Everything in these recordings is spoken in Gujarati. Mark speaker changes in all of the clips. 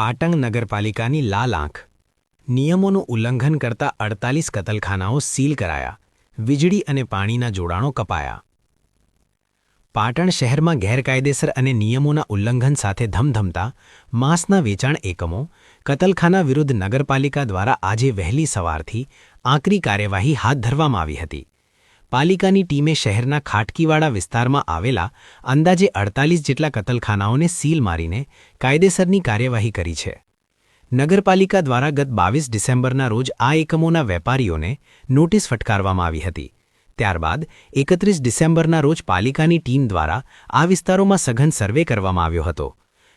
Speaker 1: પાટણ નગરપાલિકાની લાલ આંખ. નિયમોનું ઉલ્લંઘન કરતા અડતાલીસ કતલખાનાઓ સીલ કરાયા. વીજળી અને પાણીના જોડાણો કપાયા. પાટણ શહેરમાં ગેરકાયદેસર અને નિયમોના ઉલ્લંઘન સાથે ધમધમતા, માંસના વેચાણ એકમો, કતલખાના વિરુદ્ધ નગરપાલિકા દ્વારા આજે વહેલી સવારથી આકરી કાર્યવાહી હાથ ધરવામાં આવી હતી. પાલિકાની ટીમે શહેરના ખાટકીવાડા વિસ્તારમાં આવેલા અંદાજે અડતાલીસ જેટલા કતલખાનાઓને સીલ મારીને કાયદેસરની કાર્યવાહી કરી છે. નગરપાલિકા દ્વારા ગત બાવીસ ડિસેમ્બરના રોજ આ એકમોના વેપારીઓને નોટિસ ફટકારવામાં આવી હતી. ત્યારબાદ એકત્રીસ ડિસેમ્બરના રોજ પાલિકાની ટીમ દ્વારા આ વિસ્તારોમાં સઘન સર્વે કરવામાં આવ્યો હતો.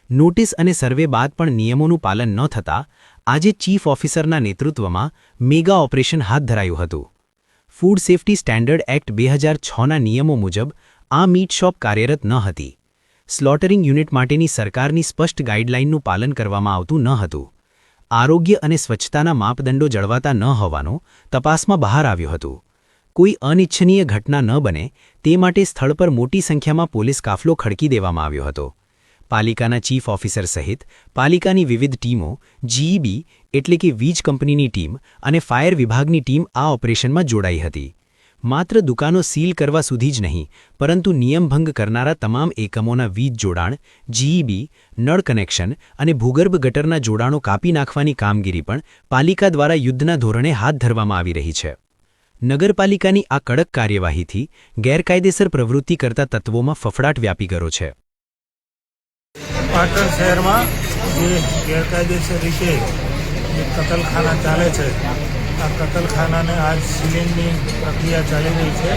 Speaker 1: નોટિસ અને સર્વે બાદ પણ નિયમોનું પાલન ન થતાં આજે ચીફ ઓફિસરના નેતૃત્વમાં મેગા ઓપરેશન હાથ ધરાયું હતું. ફૂડ સેફ્ટી સ્ટેન્ડર્ડ એક્ટ બે હજાર છના નિયમો મુજબ આ મીટ શોપ કાર્યરત ન હતી. સ્લોટરિંગ યુનિટ માટેની સરકારની સ્પષ્ટ ગાઇડલાઇનનું પાલન કરવામાં આવતું ન હતું. આરોગ્ય અને સ્વચ્છતાના માપદંડો જળવાતા ન હોવાનો તપાસમાં બહાર આવ્યું હતું. કોઈ અનિચ્છનીય ઘટના ન બને તે માટે સ્થળ પર મોટી સંખ્યામાં પોલીસ કાફલો ખડકી દેવામાં આવ્યો હતો. પાલિકાના ચીફ ઓફિસર સહિત પાલિકાની વિવિધ ટીમો જીઈબી એટલે કે વીજ કંપનીની ટીમ અને ફાયર વિભાગની ટીમ આ ઓપરેશનમાં જોડાઈ હતી. માત્ર દુકાનો સીલ કરવા સુધી જ નહીં, પરંતુ નિયમભંગ કરનારા તમામ એકમોના વીજ જોડાણ જીઈબી નળ કનેક્શન અને ભૂગર્ભ ગટરના જોડાણો કાપી નાખવાની કામગીરી પણ પાલિકા દ્વારા યુદ્ધના ધોરણે હાથ ધરવામાં આવી રહી છે. નગરપાલિકાની આ કડક કાર્યવાહીથી ગેરકાયદેસર પ્રવૃત્તિ કરતા તત્વોમાં ફફડાટ વ્યાપી ગયો છે.
Speaker 2: પાટણ શહેરમાં જે ગેરકાયદેસર રીતે જે કતલખાના ચાલે છે, આ કતલખાનાને આજ સીલિંગની પ્રક્રિયા ચાલી રહી છે.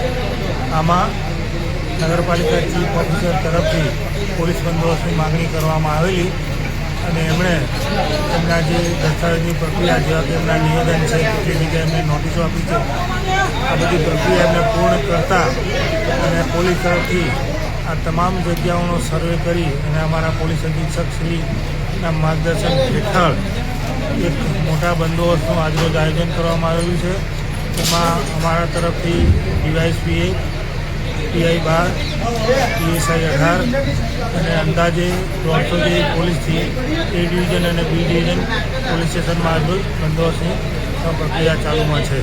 Speaker 2: આમાં નગરપાલિકા ચીફ ઓફિસર તરફથી પોલીસ બંદોબસ્તની માગણી કરવામાં આવેલી અને એમણે એમના જે દસ્તાવેજની પ્રક્રિયા જેવા કે એમના નિવેદન છે કેટલી જગ્યાએ એમને નોટિસો આપી છે, આ બધી પ્રક્રિયા એમને પૂર્ણ કરતા અને પોલીસ તરફથી આ તમામ જગ્યાઓનો સર્વે કરી અને અમારા પોલીસ અધિક્ષક શ્રીના માર્ગદર્શન હેઠળ એક મોટા બંદોબસ્તનું આજરોજ આયોજન કરવામાં આવેલું છે. એમાં અમારા તરફથી ડીવાયસપીએ પીઆઈ બાર પીએસઆઈ અઢાર અને અંદાજે દોઢસો જેવી પોલીસથી એ ડિવિઝન અને બી ડિવિઝન પોલીસ સ્ટેશનમાં આજરોજ બંદોબસ્તની પ્રક્રિયા ચાલુમાં છે.